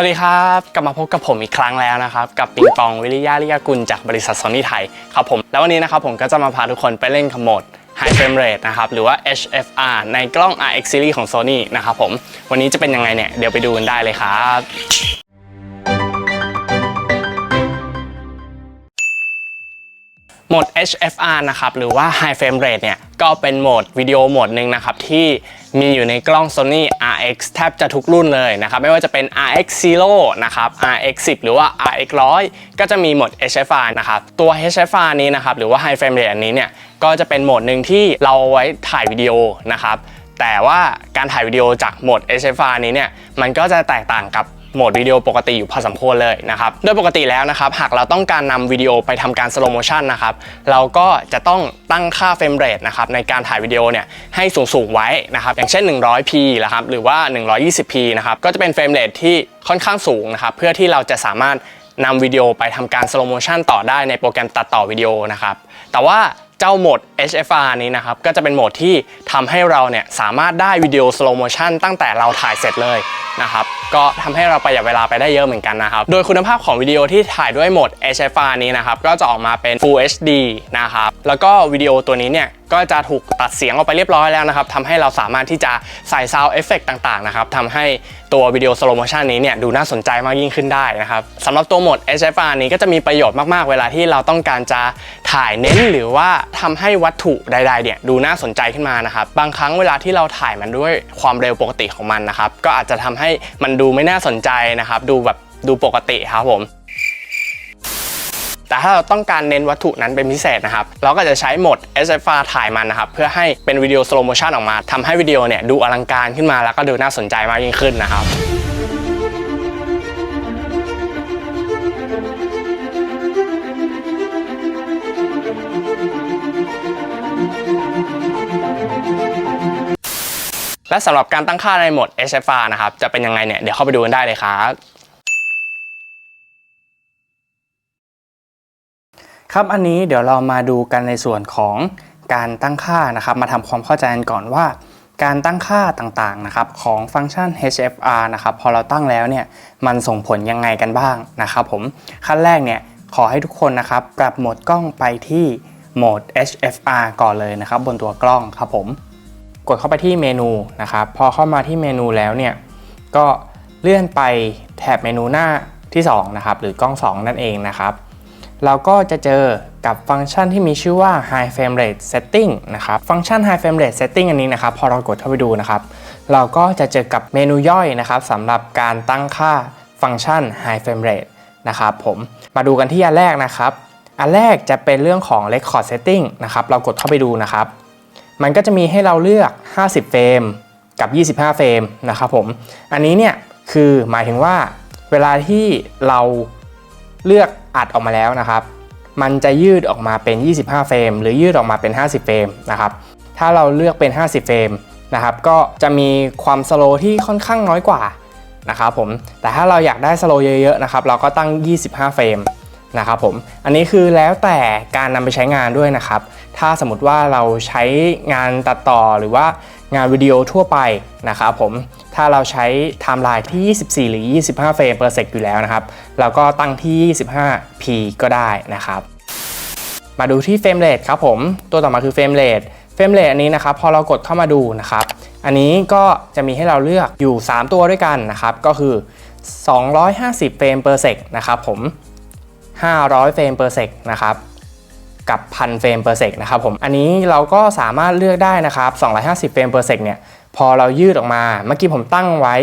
วัสดีครับ กลับมาพบกับผมอีกครั้งแล้วนะครับ กับปิงปองวิริยะลิยากุลจากบริษัทซนี่ไทยครับผม แล้ววันนี้นะครับผมก็จะมาพาทุกคนไปเล่นขโหมด High Frame Rate นะครับหรือว่า HFR ในกล้อง RX Series ของ Sony นะครับผม วันนี้จะเป็นยังไงเนี่ย เดี๋ยวไปดูกันได้เลยครับ โหมด HFR นะครับ หรือว่า High Frame Rate เนี่ย ก็เป็นโหมดวิดีโอโหมดหนึ่งนะครับ ที่มีอยู่ในกล้อง Sony RX แทบจะทุกรุ่นเลยนะครับ ไม่ว่าจะเป็น RX Zero นะครับ RX 10หรือว่า RX 100ก็จะมีโหมด HFR นะครับ ตัว HFR นี้นะครับ หรือว่า High Frame Rate อันนี้เนี่ย ก็จะเป็นโหมดหนึ่งที่เราไว้ถ่ายวิดีโอนะครับแต่ว่าการถ่ายวิดีโอจากโหมด HFR นี้เนี่ย มันก็จะแตกต่างกับ โหมดวิดีโอปกติอยู่พอสมควรเลยนะครับ โดยปกติแล้วนะครับ หากเราต้องการนำวิดีโอไปทำการสโลโมชันนะครับ เราก็จะต้องตั้งค่าเฟรมเรทนะครับในการถ่ายวิดีโอเนี่ยให้สูงๆไว้นะครับ อย่างเช่น 100p นะครับ หรือว่า 120p นะครับ ก็จะเป็นเฟรมเรทที่ค่อนข้างสูงนะครับ เพื่อที่เราจะสามารถนำวิดีโอไปทำการสโลโมชันต่อได้ในโปรแกรมตัดต่อวิดีโอนะครับ แต่ว่า เจ้าโหมด HFR นี้นะครับ ก็จะเป็นโหมดที่ทำให้เราเนี่ยสามารถได้วิดีโอสโลโมชันตั้งแต่เราถ่ายเสร็จเลยนะครับ ก็ทำให้เราประหยัดเวลาไปได้เยอะเหมือนกันนะครับ โดยคุณภาพของวิดีโอที่ถ่ายด้วยโหมด HFR นี้นะครับ ก็จะออกมาเป็น Full HD นะครับ แล้วก็วิดีโอตัวนี้เนี่ย ก็จะถูกตัดเสียงออกไปเรียบร้อยแล้วนะครับทำให้เราสามารถที่จะใส่ Sound Effect ต่างๆนะครับทำให้ตัววิดีโอสโลโมชันนี้เนี่ยดูน่าสนใจมากยิ่งขึ้นได้นะครับสำหรับตัวโหมด HFR นี้ก็จะมีประโยชน์มากๆ เวลาที่เราต้องการจะถ่ายเน้นหรือว่าทำให้วัตถุใดๆเนี่ยดูน่าสนใจขึ้นมานะครับบางครั้งเวลาที่เราถ่ายมันด้วยความเร็วปกติของมันนะครับก็อาจจะทำให้มันดูไม่น่าสนใจนะครับดูแบบดูปกติครับผม แต่ถ้าเราต้องการเน้นวัตถุนั้นเป็นพิเศษนะครับ เราก็จะใช้โหมด SFR ถ่ายมันนะครับ เพื่อให้เป็นวิดีโอสโลโมชันออกมาทำให้วิดีโอเนี่ยดูอลังการขึ้นมาแล้วก็ดูน่าสนใจมากยิ่งขึ้นนะครับและสำหรับการตั้งค่าในโหมด HFR นะครับ จะเป็นยังไงเนี่ย เดี๋ยวเข้าไปดูกันได้เลยครับ ครับอันนี้เดี๋ยวเรามาดูกันในส่วนของการตั้งค่านะครับ มาทำความเข้าใจกันก่อนว่า การตั้งค่าต่างๆนะครับของฟังก์ชัน HFR นะครับพอเราตั้งแล้วเนี่ยมันส่งผลยังไงกันบ้างนะครับผมขั้นแรกเนี่ยขอให้ทุกคนนะครับปรับโหมดกล้องไปที่โหมด HFR ก่อนเลยนะครับบนตัวกล้องครับผมกดเข้าไปที่เมนูนะครับพอเข้ามาที่เมนูแล้วเนี่ยก็เลื่อนไปแถบเมนูหน้าที่2นะครับหรือกล้อง 2 นั่นเองนะครับ เราก็จะเจอกับฟังก์ชันที่มีชื่อว่า High Frame Rate Setting นะครับ ฟังก์ชัน High Frame Rate Setting อันนี้นะครับ พอเรากดเข้าไปดูนะครับ เราก็จะเจอกับเมนูย่อยนะครับสำหรับการตั้งค่าฟังก์ชัน High Frame Rate นะครับผม มาดูกันที่อันแรกนะครับ อันแรกจะเป็นเรื่องของ Record Setting นะครับ เรากดเข้าไปดูนะครับ มันก็จะมีให้เราเลือก 50 เฟรมกับ 25 เฟรมนะครับผม อันนี้เนี่ยคือหมายถึงว่าเวลาที่เราเลือก อัดออกมาแล้วนะครับ มันจะยืดออกมาเป็น 25 เฟรม หรือยืดออกมาเป็น 50 เฟรมนะครับ ถ้าเราเลือกเป็น 50 เฟรมนะครับ ก็จะมีความสโลว์ที่ค่อนข้างน้อยกว่านะครับผม แต่ถ้าเราอยากได้สโลว์เยอะๆนะครับ เราก็ตั้ง 25 เฟรมนะครับผม อันนี้คือแล้วแต่การนำไปใช้งานด้วยนะครับ ถ้าสมมติว่าเราใช้งานตัดต่อหรือว่า งานวิดีโอทั่วไปนะครับผมถ้าเราใช้ไทม์ไลน์ที่ 24 หรือ 25 เฟรม per sec อยู่แล้วนะครับเราก็ตั้งที่ 25p ก็ได้นะครับ มาดูที่เฟรมเรทครับผมตัวต่อมาคือเฟรมเรทเฟรมเรทอันนี้นะครับพอเรากดเข้ามาดูนะครับ อันนี้ก็จะมีให้เราเลือกอยู่ 3 ตัวด้วยกันนะครับ ก็คือ 250 เฟรม per sec นะครับผม 500 เฟรม per sec นะครับ กับ1,000เฟรม per sec นะครับผมอันนี้เราก็สามารถเลือกได้นะครับ250เฟรม per sec เนี่ยพอเรายืดออกมาเมื่อกี้ผมตั้งไว้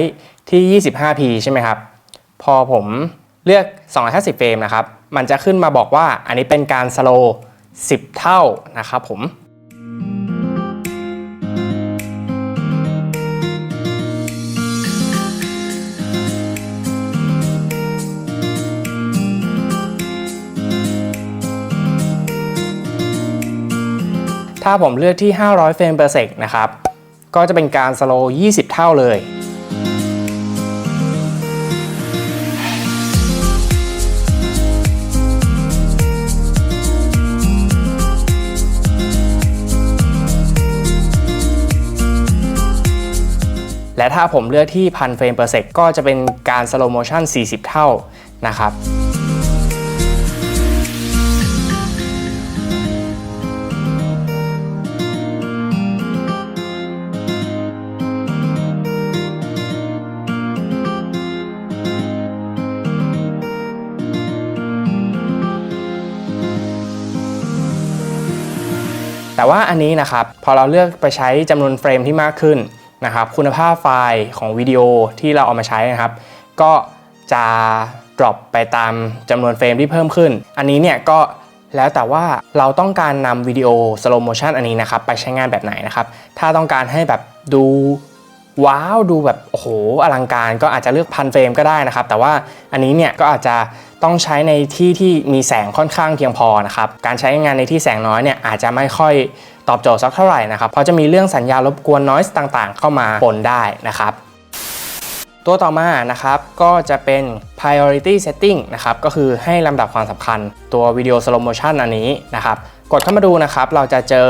ที่ 25p ใช่ไหมครับ พอผมเลือก 250เฟรมนะครับ มันจะขึ้นมาบอกว่าอันนี้เป็นการสโลว์10 เท่านะครับผม ถ้าผมเลือกที่ 500 เฟรม per sec นะครับ ก็จะเป็นการสโลว์20 เท่าเลย และถ้าผมเลือกที่พันเฟรม per sec ก็จะเป็นการ slow motion 40 เท่านะครับ แต่ว่าอันนี้นะครับพอเราเลือกไปใช้จำนวนเฟรมที่มากขึ้นนะครับคุณภาพไฟล์ของวิดีโอที่เราเอามาใช้นะครับ ก็จะ drop ไปตามจำนวนเฟรมที่เพิ่มขึ้น อันนี้เนี่ยก็แล้วแต่ว่าเราต้องการนำวิดีโอ slow motion อันนี้นะครับไปใช้งานแบบไหนนะครับ ถ้าต้องการให้แบบดูว้าวดูแบบโอ้โหอลังการก็อาจจะเลือกพันเฟรมก็ได้นะครับ แต่ว่าอันนี้เนี่ยก็อาจจะต้องใช้ในที่ที่มีแสงค่อนข้างเพียงพอนะครับ การใช้งานในที่แสงน้อยเนี่ยอาจจะไม่ค่อยตอบโจทย์สักเท่าไหร่นะครับ เพราะจะมีเรื่องสัญญาณรบกวน noise ต่างๆ เข้ามาปนได้นะครับตัวต่อมานะครับก็จะเป็น priority setting นะครับก็คือให้ลำดับความสำคัญตัววิดีโอ slow motion อันนี้นะครับกดเข้ามาดูนะครับเราจะเจอ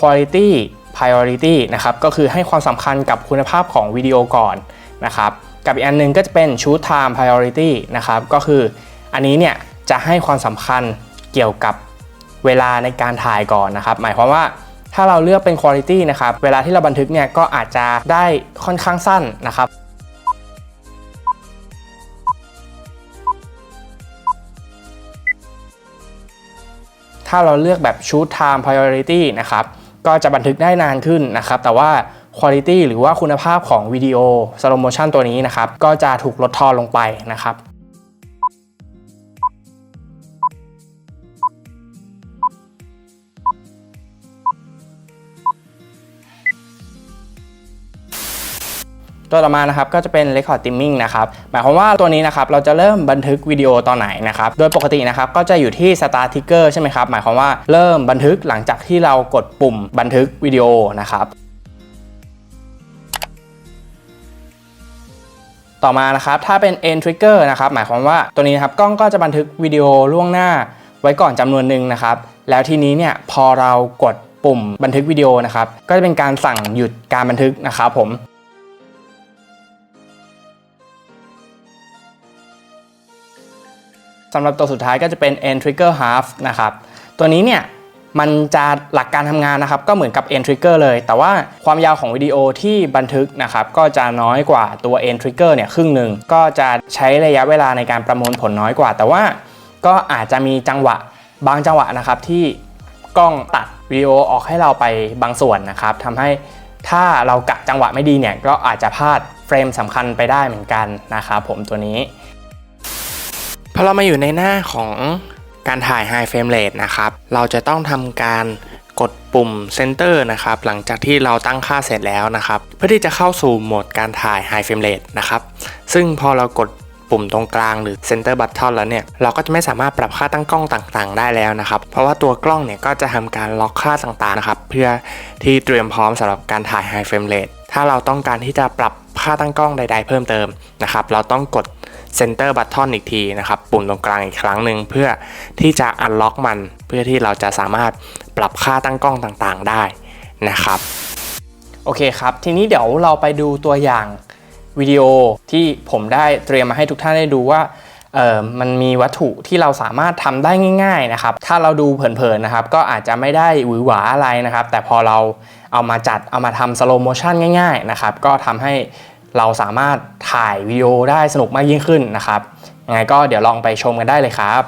quality priority นะครับก็คือให้ความสำคัญกับคุณภาพของวิดีโอก่อนนะครับกับอีกอันหนึงก็จะเป็น shoot time priority นะครับก็คือ อันนี้เนี่ยจะให้ความสำคัญเกี่ยวกับเวลาในการถ่ายก่อนนะครับ หมายความว่าถ้าเราเลือกเป็น quality นะครับเวลาที่เราบันทึกเนี่ยก็อาจจะได้ค่อนข้างสั้นนะครับถ้าเราเลือกแบบ shoot time priority นะครับ ก็จะบันทึกได้นานขึ้นนะครับ แต่ว่า quality หรือว่าคุณภาพของวิดีโอ slow motion ตัวนี้นะครับ ก็จะถูกลดทอนลงไปนะครับ ตัวต่อมานะครับก็จะเป็น Record Timing นะครับหมายความว่าตัวนี้นะครับเราจะเริ่มบันทึกวิดีโอตอนไหนนะครับโดยปกตินะครับก็จะอยู่ที่ Start Trigger ใช่ไหมครับหมายความว่าเริ่มบันทึกหลังจากที่เรากดปุ่มบันทึกวิดีโอนะครับต่อมานะครับถ้าเป็น End Trigger นะครับหมายความว่าตัวนี้นะครับกล้องก็จะบันทึกวิดีโอล่วงหน้าไว้ก่อนจำนวนหนึ่งนะครับ แล้วทีนี้เนี่ยพอเรากดปุ่มบันทึกวิดีโอนะครับก็จะเป็นการสั่งหยุดการบันทึกนะครับผม สำหรับตัวสุดท้ายก็จะเป็น end trigger half นะครับตัวนี้เนี่ยมันจะหลักการทำงานนะครับก็เหมือนกับ end trigger เลย แต่ว่าความยาวของวิดีโอที่บันทึกนะครับก็จะน้อยกว่าตัว end trigger เนี่ยครึ่งหนึ่งก็จะใช้ระยะเวลาในการประมวลผลน้อยกว่า แต่ว่าก็อาจจะมีจังหวะบางจังหวะนะครับที่กล้องตัดวิดีโอออกให้เราไปบางส่วนนะครับทำให้ถ้าเรากะจังหวะไม่ดีเนี่ยก็อาจจะพลาดเฟรมสำคัญไปได้เหมือนกันนะครับผมตัวนี้ พอเรามาอยู่ในหน้าของการถ่าย High Frame Rate นะครับ เราจะต้องทำการกดปุ่ม Center นะครับ หลังจากที่เราตั้งค่าเสร็จแล้วนะครับ เพื่อที่จะเข้าสู่โหมดการถ่าย High Frame Rate นะครับ ซึ่งพอเรากดปุ่มตรงกลางหรือ Center Button แล้วเนี่ย เราก็จะไม่สามารถปรับค่าตั้งกล้องต่างๆ ได้แล้วนะครับ เพราะว่าตัวกล้องเนี่ยก็จะทำการล็อกค่าต่างๆ นะครับ เพื่อที่เตรียมพร้อมสำหรับการถ่าย High Frame Rate ถ้าเราต้องการที่จะปรับค่าตั้งกล้องใด ๆ เพิ่มเติมนะครับ เราต้องกด Center Button อีกทีนะครับ ปุ่มตรงกลางอีกครั้งหนึ่งเพื่อที่จะ unlock มัน เพื่อที่เราจะสามารถปรับค่าตั้งกล้องต่างๆได้นะครับ โอเคครับ ทีนี้เดี๋ยวเราไปดูตัวอย่างวิดีโอที่ผมได้เตรียมมาให้ทุกท่านได้ดูว่าเออมันมีวัตถุที่เราสามารถทำได้ง่าย ๆนะครับ ถ้าเราดูเผินๆนะครับ ก็อาจจะไม่ได้หวือหวาอะไรนะครับ แต่พอเราเอามาจัดเอามาทำสโลโมชันง่าย ๆนะครับ ก็ทำให้ เราสามารถถ่ายวิดีโอได้สนุกมากยิ่งขึ้นนะครับยังไงก็เดี๋ยวลองไปชมกันได้เลยครับ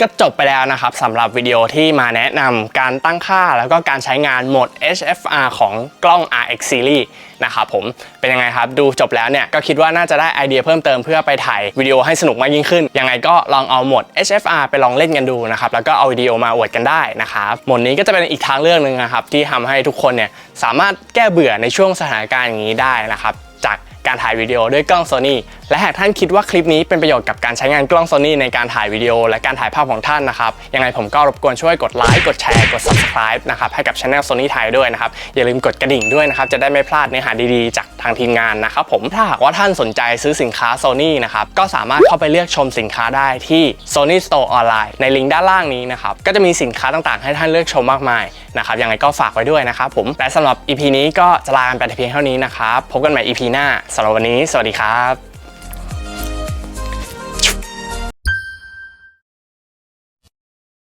ก็จบไปแล้วนะครับสำหรับวิดีโอที่มาแนะนำการตั้งค่าแล้วก็การใช้งานโหมด HFR ของกล้อง RX Series นะครับผมเป็นยังไงครับ ดูจบแล้วเนี่ยก็คิดว่าน่าจะได้ไอเดียเพิ่มเติมเพื่อไปถ่ายวิดีโอให้สนุกมากยิ่งขึ้น ยังไงก็ลองเอาโหมด HFR ไปลองเล่นกันดูนะครับแล้วก็เอาวิดีโอมาอวดกันได้นะครับโหมดนี้ก็จะเป็นอีกทางเลือกหนึ่งนะครับที่ทำให้ทุกคนเนี่ยสามารถแก้เบื่อในช่วงสถานการณ์อย่างนี้ได้นะครับจากการถ่ายวิดีโอด้วยกล้อง Sony และหากท่านคิดว่าคลิปนี้เป็นประโยชน์กับการใช้งานกล้อง Sony ในการถ่ายวิดีโอและการถ่ายภาพของท่านนะครับ ยังไงผมก็รบกวนช่วยกดไลค์กดแชร์กด subscribe นะครับให้กับ Channel Sony ไทยด้วยนะครับ อย่าลืมกดกระดิ่งด้วยนะครับ จะได้ไม่พลาดเนื้อหาดีๆ จากทางทีมงานนะครับผมถ้าหากว่าท่านสนใจซื้อสินค้า Sony นะครับก็สามารถเข้าไปเลือกชมสินค้าได้ที่ Sony Store ออนไลน์ในลิงก์ด้านล่างนี้นะครับก็จะมีสินค้าต่างๆ ให้ท่านเลือกชมมากมายนะครับยังไงก็ฝากไว้ด้วยนะครับผมและสำหรับ EP นี้ก็จะลาไปแต่เพียงเท่านี้นะครับพบกันใหม่ EP หน้าสำหรับวันนี้ สวัสดีครับ